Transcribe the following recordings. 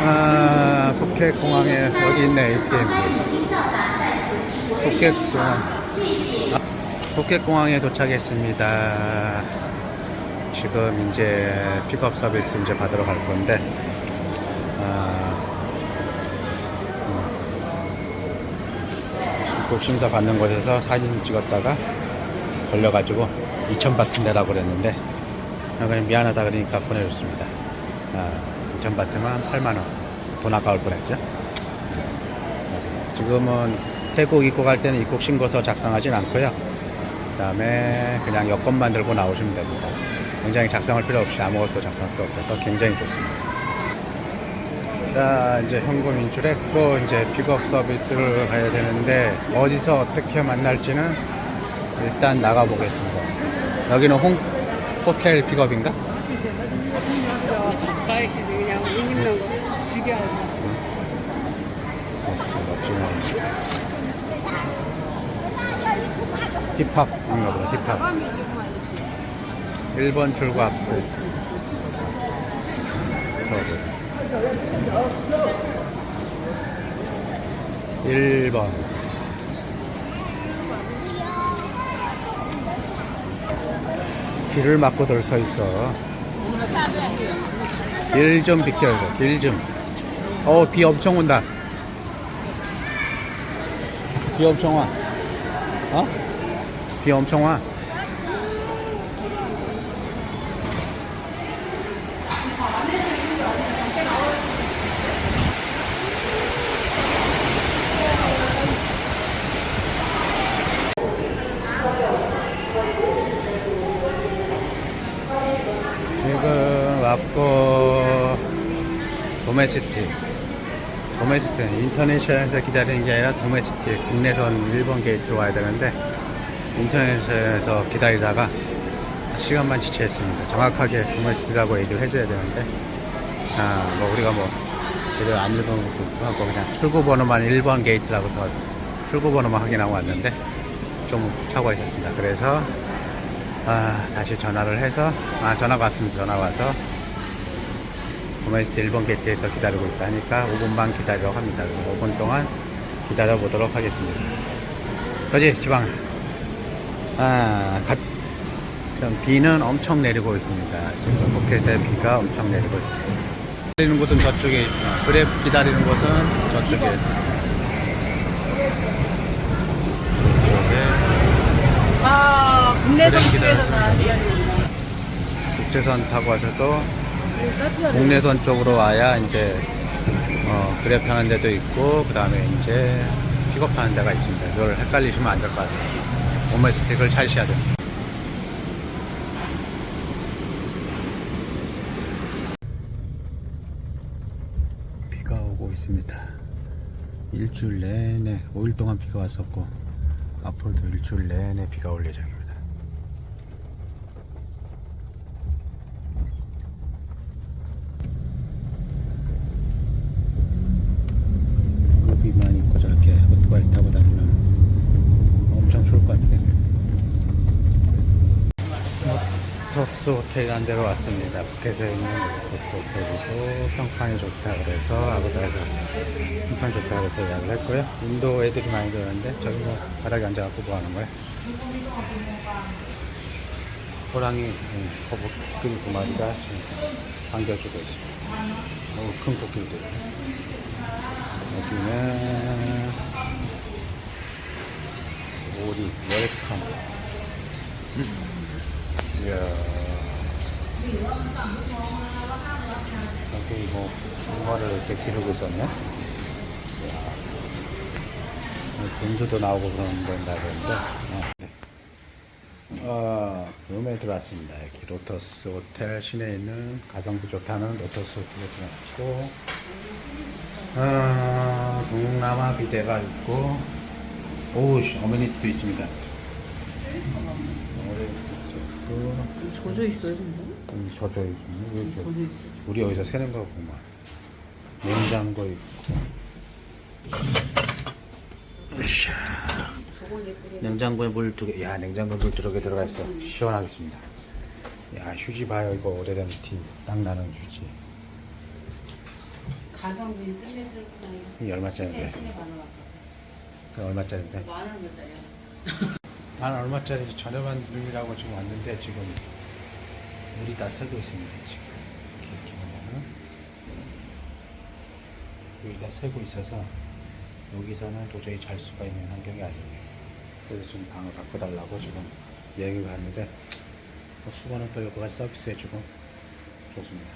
아, 포켓 공항에 여기 있네 ATM. 포켓 공항. 아, 포켓 공항에 도착했습니다. 지금 이제 픽업 서비스 이제 받으러 갈 건데. 아, 음. 입국 심사 받는 곳에서 사진 찍었다가 걸려가지고 2,000바트 내라고 그랬는데 그냥 미안하다 그러니까 보내줬습니다. 아, 2,000바트면 8만원. 돈 아까울 뻔 했죠. 네, 지금은 태국 입국 할 때는 입국 신고서 작성하진 않고요. 그 다음에 그냥 여권만 들고 나오시면 됩니다. 굉장히 작성할 필요 없이 아무것도 작성할 필요 없어서 굉장히 좋습니다. 자, 이제 현금 인출했고, 이제 픽업 서비스를 가야 되는데, 어디서 어떻게 만날지는 일단 나가 보겠습니다. 여기는 홍, 호텔 픽업인가? 지금 힙합 인가 보다, 힙합. 1번 출구. 저기. 1번. 길을 막고들 서 있어. 길좀 비켜줘, 길 좀. 어, 비 엄청 온다. 비 엄청 와. 어? 비 엄청 와. 지금 왔고 도메스틱 도메스틱 인터내셔널에서 기다리는 게 아니라 도메스틱 국내선 일본 게이트로 와야 되는데 인터내셔널에서 기다리다가 시간만 지체했습니다. 정확하게 도메스틱이라고 얘기를 해줘야 되는데 아 뭐 우리가 뭐 제대로 안 읽은 것도 하고 그냥 출구 번호만 1번 게이트라고 서 출구 번호만 확인하고 왔는데 좀 차고가 있었습니다. 그래서 아, 다시 전화를 해서, 아, 전화가 왔습니다. 전화 와서, 도메스트 1번 게이트에서 기다리고 있다 하니까 5분만 기다리라고 합니다. 그래서 5분 동안 기다려 보도록 하겠습니다. 그지, 지방. 아, 가, 좀 비는 엄청 내리고 있습니다. 지금 포켓에 비가 엄청 내리고 있습니다. 기다리는 곳은 저쪽에, 있구나. 그랩 기다리는 곳은 저쪽에. 이쪽에. 아, 국내선 그래, 쪽에서 기다려. 나 미안해. 국제선 타고 와서도 국내선 쪽으로 와야 이제 어, 그랩 타는 데도 있고 그 다음에 이제 픽업하는 데가 있습니다. 이걸 헷갈리시면 안 될 것 같아요. 오메스틱을 찾으셔야 됩니다. 비가 오고 있습니다. 일주일 내내 5일 동안 비가 왔었고 앞으로도 일주일 내내 비가 올 예정입니다. 비만 입고 저렇게 오토바이 타고 다니면 추울 것 같아요. 로터스 호텔이라는 데로 왔습니다. 북에서 있는 로터스 호텔이고 평판이 좋다 그래서 아부다에서 평판 좋다 그래서 예약을 했고요. 인도 애들이 많이 들었는데 저기 뭐 바닥에 앉아갖고 뭐 하는 거야? 호랑이 음, 거북이 두 마리가 지금 반겨주고 있습니다. 큰 코끼리들. 여기는 오리 웰컴. 이야. 여기 뭐 홍어를 이렇게 기르고 있었네. 분수도 나오고 그런 데인가 그런데. 어, 네. 어, 룸에 들어왔습니다. 여기 로터스 호텔 시내에 있는 가성비 좋다는 로터스 호텔에 들어왔고. 아, 동남아 비대가 있고, 오, 씨, 어메니티도 있습니다. 젖어 있어요, 근데? 젖어. 왜 저- 젖어 있어. 우리 여기서 새는 거 보면 냉장고 있고. 으쌰. 냉장고에 물 두 개. 야, 냉장고에 물 두 개 들어가 있어. 시원하겠습니다. 야, 휴지 봐요. 이거 오래된 티. 딱 나는 휴지. 가성비 끝내주구나. 이게 얼마짜리인데? 신의 반응 그 얼마짜리인데? 만 얼마짜리야? 만 얼마짜리 저렴한 룸이라고 지금 왔는데 지금 물이 다 새고 있습니다 지금. 이렇게 보면은. 물이 다 새고 있어서 여기서는 도저히 잘 수가 있는 환경이 아니에요. 그래서 좀 방을 바꿔달라고 지금 얘기를 하는데 뭐 수건은 또 여기가 서비스해주고 좋습니다.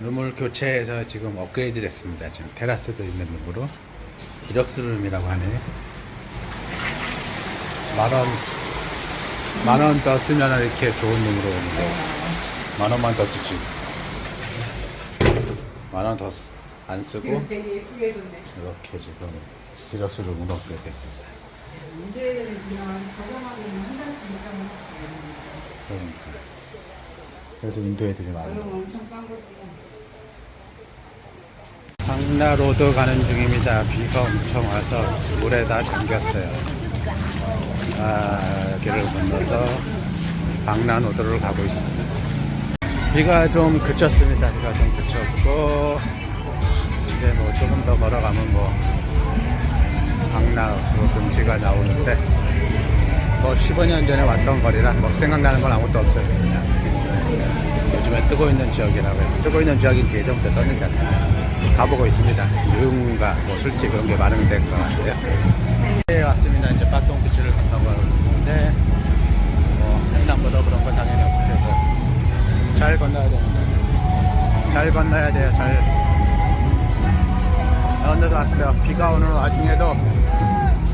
룸을 교체해서 지금 업그레이드를 했습니다. 지금 테라스도 있는 룸으로 디럭스 룸이라고 하네요 만원, 만원 더 쓰면 이렇게 좋은 룸으로 오는데, 만 원만 더 쓰지. 만원 더 안 쓰고, 되게 예쁘게 해줬네. 이렇게 지금 디럭스 룸으로 업그레이드 했습니다. 문제는 그냥 가정하기는 한 달씩 있다면 그러니까. 그래서 인도 애들이 많아요. 가격 엄청 싼 거지. 상나로드 가는 중입니다. 비가 엄청 와서 물에 다 잠겼어요. 아, 길을 건너서 방란호도를 가고 있습니다. 비가 좀 그쳤습니다. 비가 좀 그쳤고, 이제 뭐 조금 더 걸어가면 뭐, 방랑으로 금지가 나오는데, 뭐 15년 전에 왔던 거리라 뭐 생각나는 건 아무것도 없어요. 그냥. 요즘에 뜨고 있는 지역이라고 해요. 뜨고 있는 지역인 지 예전부터 떴는지 않습니다. 가보고 있습니다. 유흥가, 뭐 술집 그런 게 많은 데인 것 같아요. 네, 왔습니다. 이제 빠똥 비치를 건너가고 있는데, 뭐, 횡단보도 그런 건 당연히 없을 테고, 잘 건너야 됩니다. 잘 건너야 돼요, 잘. 건너서 왔어요. 비가 오는 와중에도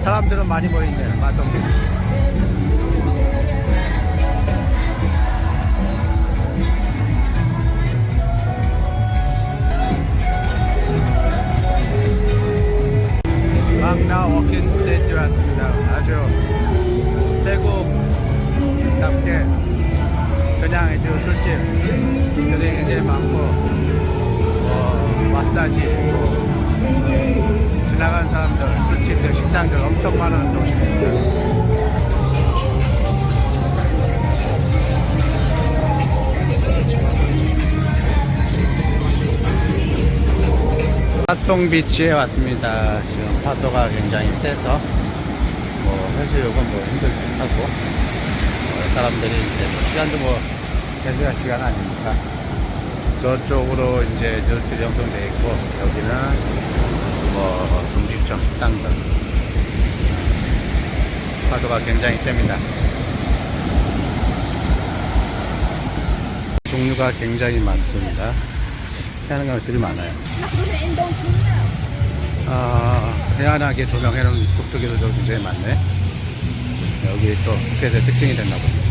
사람들은 많이 모이네요, 빠똥 비치. 망나 워킹 스테이트에 왔습니다. 아주 태국답게 그냥 이제 술집 들이 굉장히 많고 뭐 마사지 뭐 지나간 사람들 술집들 식당들 엄청 많은 도시입니다. 파통 비치에 왔습니다. 지금 파도가 굉장히 세서 뭐 해수욕은 뭐 힘들긴 하고 어, 사람들이 이제 뭐 시간도 뭐 해수할 시간 아니니까 저쪽으로 이제 저렇게 형성돼 있고 여기는 뭐 음식점 식당들 파도가 굉장히 셉니다. 종류가 굉장히 많습니다. 하는 것들이 많아요. 아, 해안하게 조명해 놓은 북두개도 굉장히 많네. 여기 또 푸켓의 특징이 됐나 봅니다.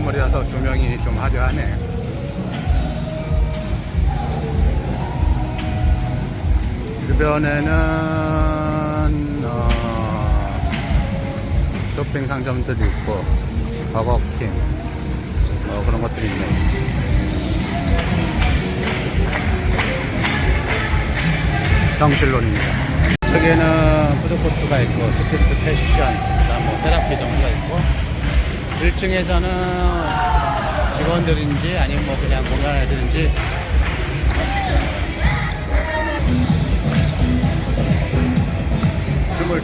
건물이라서 조명이 좀 화려하네. 주변에는 어, 쇼핑 상점들이 있고 버거킹 뭐 그런 것들이 있네요. 정실론입니다. 저기에는 푸드코트가 있고 스트리트 패션, 그다음 뭐 테라피 정도가 있고 1층에서는 직원들인지 아니면 뭐 그냥 공연할 애들인지. 추고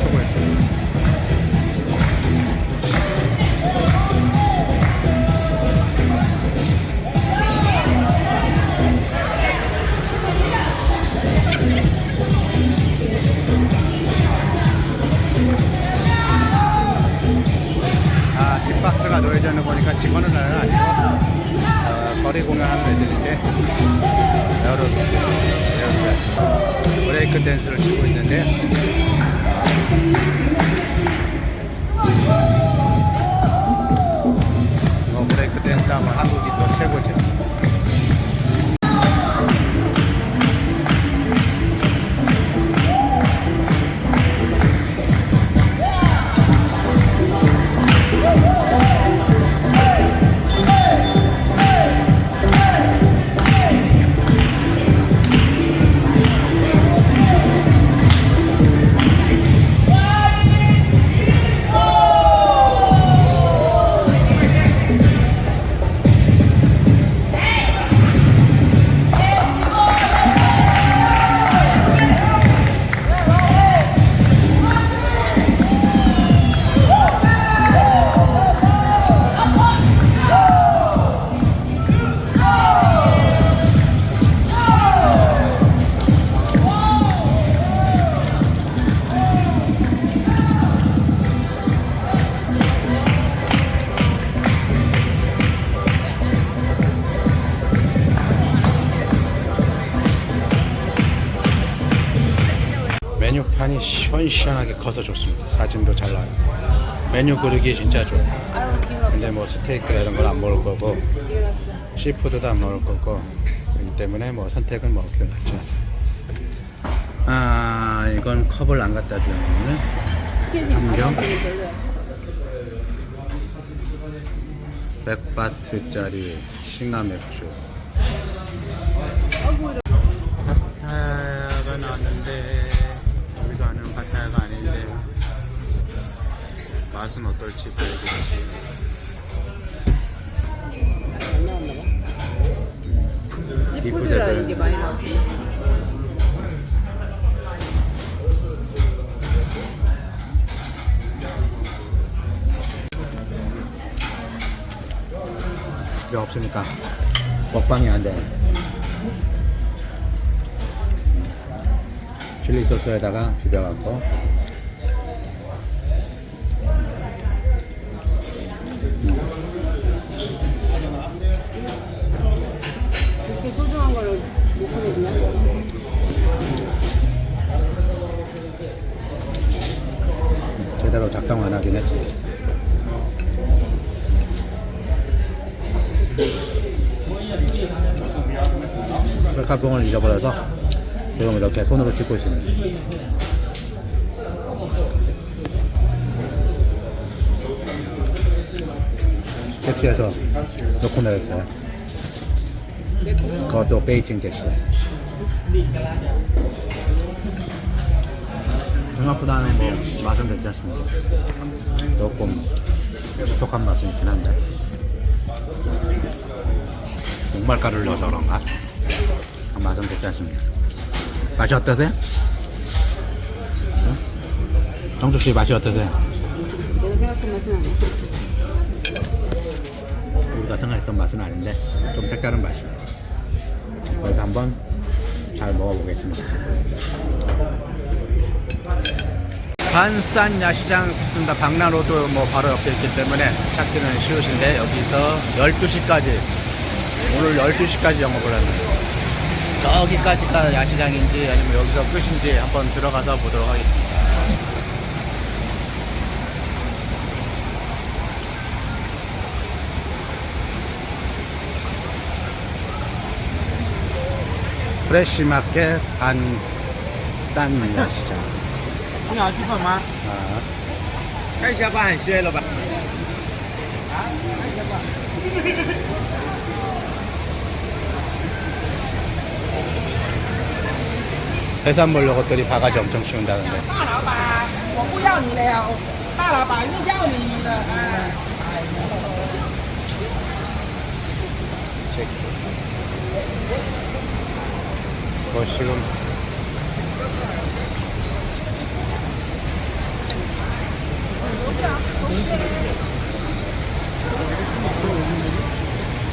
보니까 직원은 아니고 어, 거리 공연하는 애들인데 여러 여러 브레이크 댄스를 치고 있는데 메뉴판이 시원시원하게 커서 좋습니다. 사진도 잘 나와요. 메뉴 고르기 진짜 좋아요. 근데 뭐 스테이크나 이런 걸안 먹을 거고 시푸드도 안 먹을 거고 그렇기 때문에 뭐 선택은 뭐 그렇게 낫죠. 아 이건 컵을 안 갖다 주는 함경 100바트짜리 싱나 맥주 파 맛은 어떨지 보여드리지 시푸드라. 이게 많이 나오고. 이게 없으니까 먹방이 안 돼. 칠리 소스에다가 비벼갖고 제대로 작동 안 하긴 했지. 셀카봉을 잊어버려서 지금 이렇게 손으로 찍고 있습니다. 택시에서 놓고 내렸어요. 그것도 베이징 택시. 생각보다는 뭐 맛은 괜찮습니다. 조금 촉촉한 맛은 있긴 한데 목말가루를 넣어서 그런가 맛은 괜찮습니다. 맛이 어떠세요? 응? 정숙 씨 맛이 어떠세요? 내가 생각한 맛은 아니야. 우리가 생각했던 맛은 아닌데 좀 색다른 맛이에요. 그래도 한번 잘 먹어보겠습니다. 반산 야시장 있습니다. 박나로도 뭐 바로 옆에 있기 때문에 찾기는 쉬우신데 여기서 12시까지 오늘 12시까지 영업을 합니다. 저기까지가 야시장인지 아니면 여기서 끝인지 한번 들어가서 보도록 하겠습니다. 프레시마켓 반산 야시장. 你好，去粉吗？ 아, 看一下吧，很削了吧？ 해산물 요것들이 바가지 엄청 씌운다는데 大老板，我不要你了，大老板一要你的，哎。 뭐 지금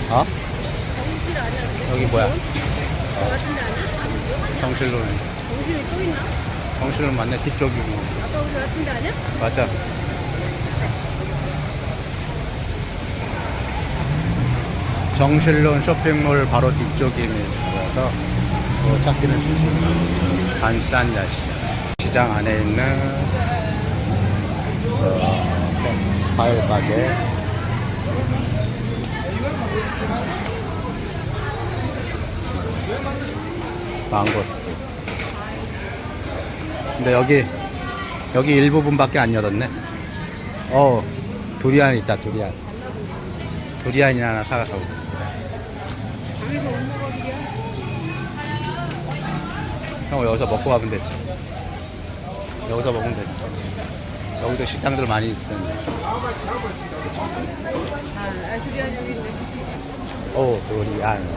어? 여기 뭐야? 정실로 정신이 또 있나? 정실로 맞네 뒤쪽이고 아까 우리 같은 데 아니야? 맞아 정실론 쇼핑몰 바로 뒤쪽이라서 뭐 찾기는 쉽습니다. 반산 야시장. 시장 안에 있는 어, 과일 가게. 망고스틴. 근데 여기 여기 일부분밖에 안 열었네. 어 두리안 있다 두리안. 두리안이 하나 사가서 오겠습니다. 형 여기서 먹고 가면 되지. 여기서 먹으면 되지. 여기도 식당들 많이 있던데. 아, 두리안 여기 있네. 오 두리안.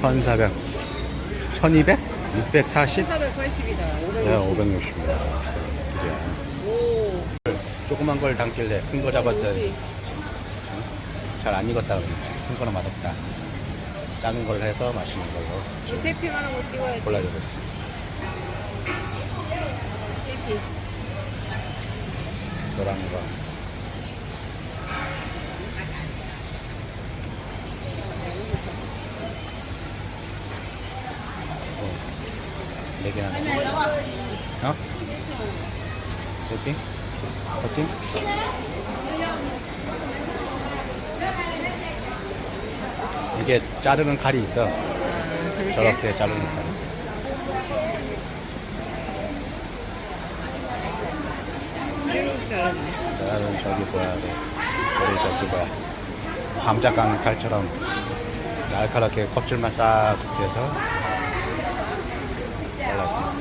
1400. 1200? 640? 1480이다. 네, 560입니다. 오. 조그만 걸 담길래 큰 거 잡았더니. 잘 안 익었다. 큰 거는 맛없다. 작은 걸 해서 맛있는 걸로 저 태핑하는 거 찍어야지. 골라주고 태핑. 노란 거. 어, 네 개나 넣어. 어? 커팅? 커팅? 이게 자르는 칼이 있어. 저렇게 자르는 칼. 나는 저기 뭐야, 저기 저기 뭐야, 감자 깎는 칼처럼 날카롭게 껍질만 싹 벗겨서 잘라.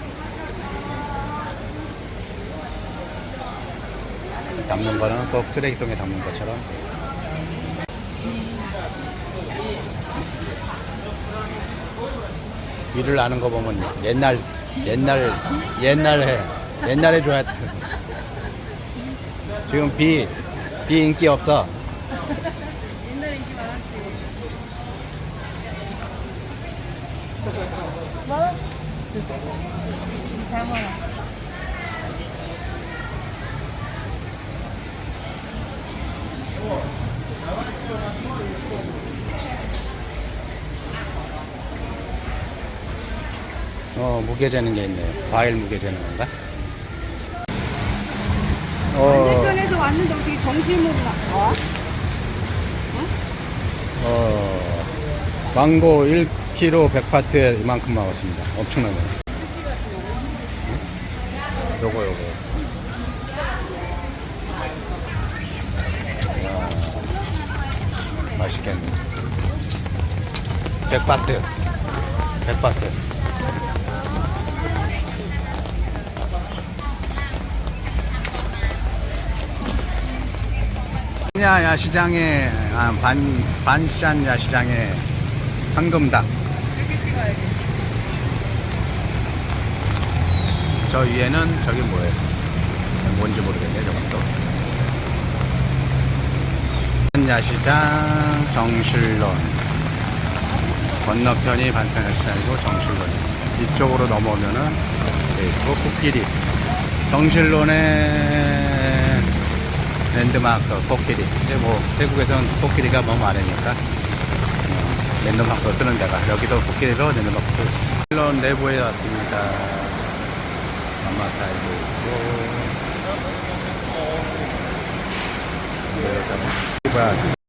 담는 거는 꼭 쓰레기통에 담는 것처럼. 일을 아는 거 보면 옛날 옛날 옛날에 옛날에 돼. 지금 비, 비 인기 없어. 옛날에 인기 많았지. 잘 먹어. 어, 무게 재는 게 있네요. 과일 무게 재는 건가? 어, 반대편에서 왔는데 어떻게 정신못 나? 어? 어, 망고 1kg 100파트에 이만큼 나왔습니다. 엄청나네. 요거, 요거. 이야, 맛있겠네. 100파트. 100파트. 야 야시장에 아, 반 반산 야시장에. 황금닭 이렇게 찍어야지. 저 위에는 저기 뭐예요? 뭔지 모르겠네 저것도. 야시장 정실론. 건너편이 반산 야시장이고 정실론 이쪽으로 넘어오면은 네, 있고 코끼리. 정실론의 랜드마크 코끼리. 이제 뭐 태국에선 코끼리가 너무 많으니까. 어, 랜드마크 쓰는 데가 여기도 코끼리로 랜드마크 쓰고 실론 내부에 왔습니다. 마마타이도 있고. 네, 뭐야